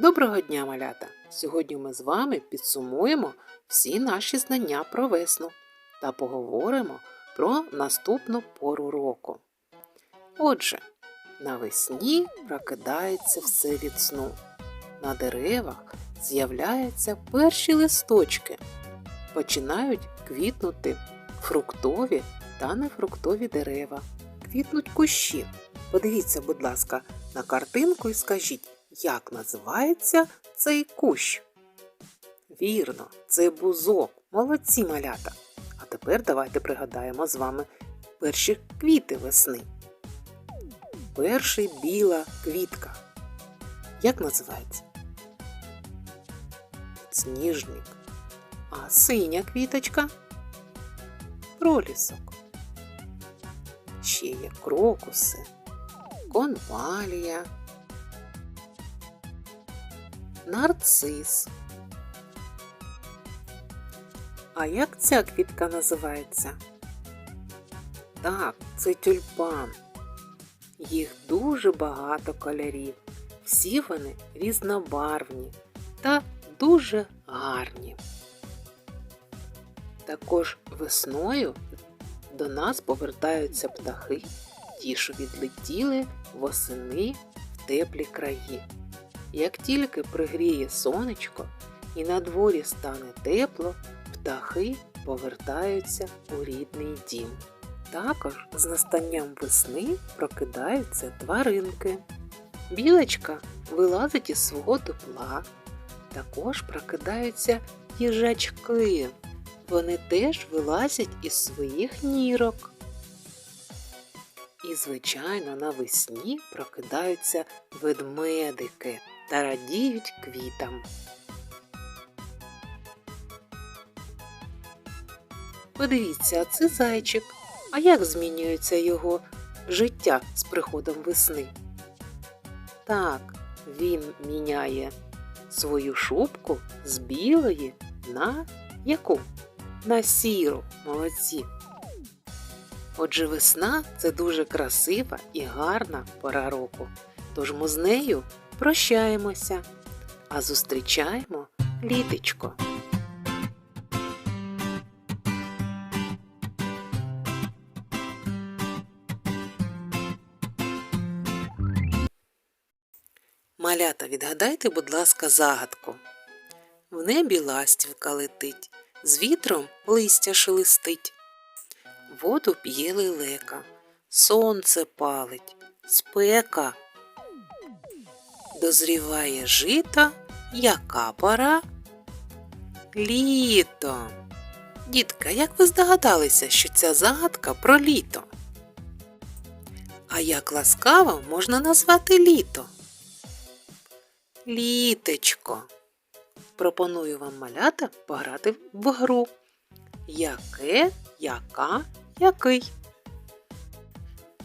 Доброго дня, малята! Сьогодні ми з вами підсумуємо всі наші знання про весну та поговоримо про наступну пору року. Отже, навесні прокидається все від сну. На деревах з'являються перші листочки, починають квітнути фруктові та нефруктові дерева, квітнуть кущі. Подивіться, будь ласка, на картинку і скажіть, як називається цей кущ? Вірно, це бузок. Молодці малята. А тепер давайте пригадаємо з вами перші квіти весни. Перший біла квітка. Як називається? Сніжник. А синя квіточка? Пролісок. Ще є крокуси, конвалія, нарцис. А як ця квітка називається? Так, це тюльпан. Їх дуже багато кольорів. Всі вони різнобарвні та дуже гарні. Також весною до нас повертаються птахи, ті, що відлетіли восени в теплі краї. Як тільки пригріє сонечко і на дворі стане тепло, птахи повертаються у рідний дім. Також з настанням весни прокидаються тваринки. Білочка вилазить із свого тепла. Також прокидаються їжачки. Вони теж вилазять із своїх нірок. І, звичайно, навесні прокидаються ведмедики та радіють квітам. Подивіться, це зайчик. А як змінюється його життя з приходом весни? Так, він міняє свою шубку з білої на яку? На сіру, молодці. Отже, весна це дуже красива і гарна пора року. Тож ми з нею прощаємося, а зустрічаємо літечко. Малята, відгадайте, будь ласка, загадку. В небі ластівка летить, з вітром листя шелестить. Воду п'є лелека, сонце палить, спека. Дозріває жита, яка пора? Літо. Дітка, як ви здогадалися, що ця загадка про літо? А як ласкаво можна назвати літо? Літечко. Пропоную вам малята пограти в гру. Яке, яка, який.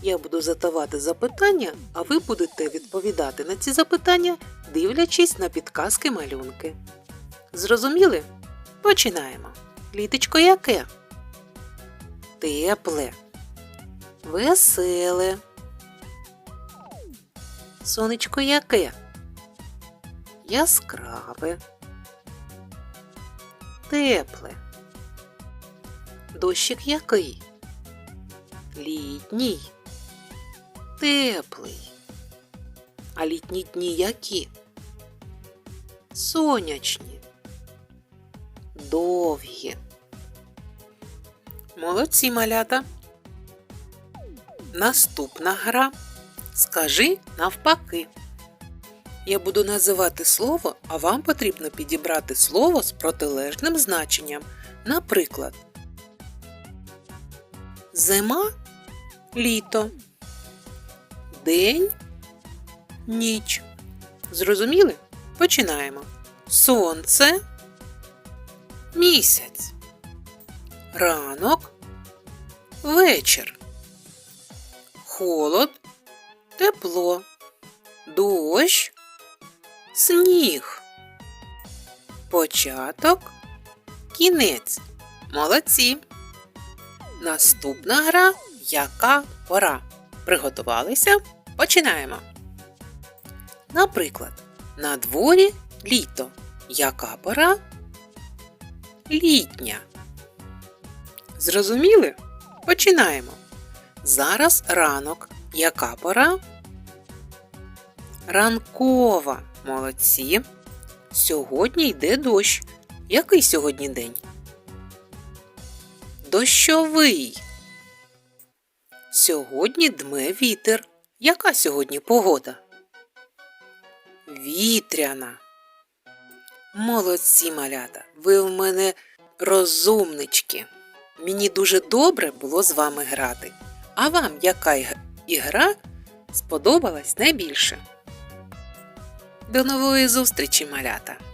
Я буду задавати запитання, а ви будете відповідати на ці запитання, дивлячись на підказки малюнки. Зрозуміли? Починаємо. Літечко яке? Тепле, веселе. Сонечко яке? Яскраве, тепле. Дощик який? Літній, теплий. А літні дні які? Сонячні, довгі. Молодці малята. Наступна гра. Скажи навпаки. Я буду називати слово, а вам потрібно підібрати слово з протилежним значенням. Наприклад, зима літо, день ніч. Зрозуміли? Починаємо. Сонце, місяць, ранок, вечір, холод, тепло, дощ, сніг, початок, кінець. Молодці. Наступна гра яка пора. Приготувалися? Починаємо. Наприклад, На дворі літо. Яка пора? Літня. Зрозуміли? Починаємо. Зараз ранок. Яка пора? Ранкова. Молодці. Сьогодні йде дощ. Який сьогодні день? Дощовий. Сьогодні дме вітер. Яка сьогодні погода? Вітряна. Молодці малята, ви в мене розумнички. Мені дуже добре було з вами грати. А вам яка ігра сподобалась найбільше? До нової зустрічі, малята!